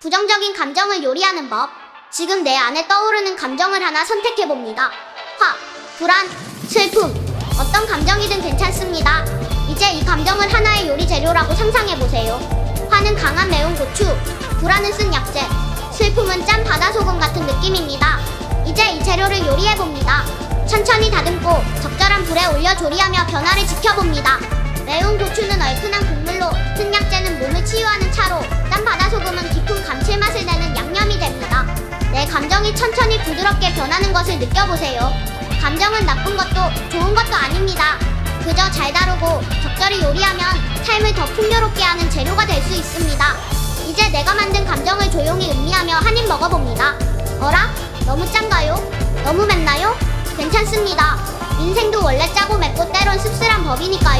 부정적인 감정을 요리하는 법. 지금 내 안에 떠오르는 감정을 하나 선택해 봅니다. 화, 불안, 슬픔. 어떤 감정이든 괜찮습니다. 이제 이 감정을 하나의 요리 재료라고 상상해 보세요. 화는 강한 매운 고추, 불안은 쓴 약재, 슬픔은 짠 바다 소금 같은 느낌입니다. 이제 이 재료를 요리해 봅니다. 천천히 다듬고 적절한 불에 올려 조리하며 변화를 지켜봅니다. 매운 고추는 얼큰한 국물로, 쓴 약재는 몸을 치유하는 차로, 짠 바다 소금은 감정이 천천히 부드럽게 변하는 것을 느껴보세요. 감정은 나쁜 것도 좋은 것도 아닙니다. 그저 잘 다루고 적절히 요리하면 삶을 더 풍요롭게 하는 재료가 될 수 있습니다. 이제 내가 만든 감정을 조용히 음미하며 한 입 먹어봅니다. 어라? 너무 짠가요? 너무 맵나요? 괜찮습니다. 인생도 원래 짜고 맵고 때론 씁쓸한 법이니까요.